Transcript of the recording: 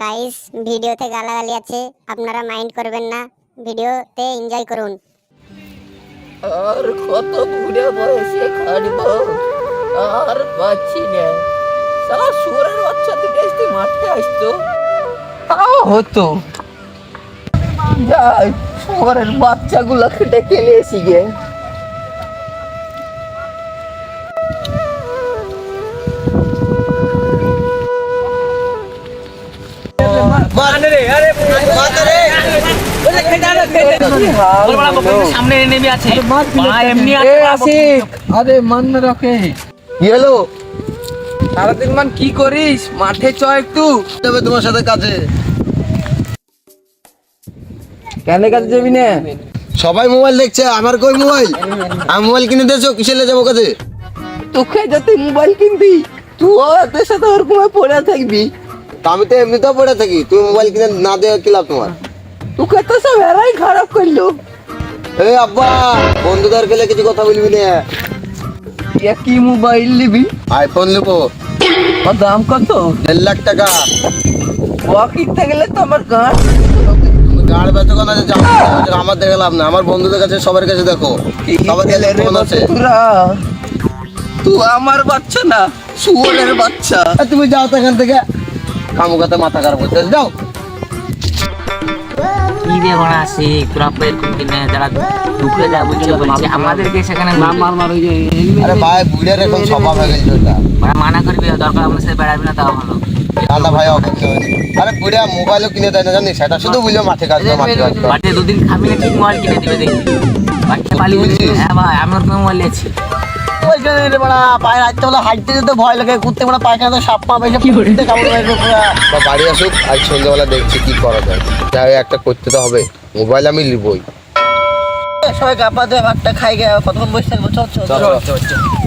Guys ভিডিওতে গালাগালি আছে, আপনারা মাইন্ড করবেন না, ভিডিওতে এনজয় করুন। আর কত বুড়ে বয়সে খাটবো আর পাচ্ছি না। সারা সুরের বাচ্চা দুটো আসতে মাঠে আসতো। তাও হতো। যাই সুরের বাচ্চাগুলো খেটে খেলে এসি সামনে নেমে আছে। এমনি এ আরে মান না রাখে। কি সারাদিন মান কি করিস? মাঠে চ একটু। যাবে তোমার সাথে কাজে। কেন কাজে যাবি না? সবাই মোবাইল দেখছে আমার কই মোবাইল? আমি মোবাইল কিনে দিয়েছ কিসে লে যাব কাজে? তোকে যাতে মোবাইল কিনবি তুই ওদের সাথে ওরকম পড়ে থাকবি। তা আমি তো এমনিতেও পড়ে থাকি। তুমি মোবাইল কিনে না দেওয়া কি লাভ তোমার? তোকে তো সব এরাই খারাপ করল। এই আব্বা বন্ধুদের গেলে কিছু কথা বলবি না। এ কি মোবাইল নিবি? আইফোন নেব। ওর দাম কত? দেড় লাখ টাকা। ও কিনতে গেলে তো আমার গান গাড় বেচো কেন যে আমার দেখে লাভ না আমার বন্ধুদের কাছে সবার কাছে দেখো। সবার কাছে ফোন আছে। তুই আমার বাচ্চা না শুয়োরের বাচ্চা। তুমি যাও তো এখান থেকে। কামুকাতে মাথা খারাপ করতে যাও। কি এরকম কিনে যারা ঢুকে যা বলছে বলছে আমাদেরকে সেখানে মার মার মার আরে ভাই বুড়ের এখন স্বভাব হয়ে গেছে ওটা। মানে মানা করবি দরকার আমাদের সাথে বেড়াবি না তাও ভালো। দাদা ভাই আরে বুড়িয়া মোবাইলও কিনে দেয় না জানিস? সেটা শুধু বুঝলো মাঠে কাজ করো, মাঠে কাজ। বাড়িতে দুদিন খাবি না ঠিক মোবাইল কিনে দিবে দেখবি বাড়িতে পালি বলছিস? হ্যাঁ ভাই আমি ওরকম মোবাইল নিয়েছি। বাড়া, হাঁটতে যেতে ভয় লাগে ঘুরতে মানে পায়খানা সাপ পা এসে বা বাড়ি আসুক আজ সন্ধ্যাবেলা দেখছি কি করা যায় যাই একটা করতে তো হবে মোবাইল আমি নিবই সবাই কাপা ভাতটা খাই গে কতক্ষণ বসে থাকব চল।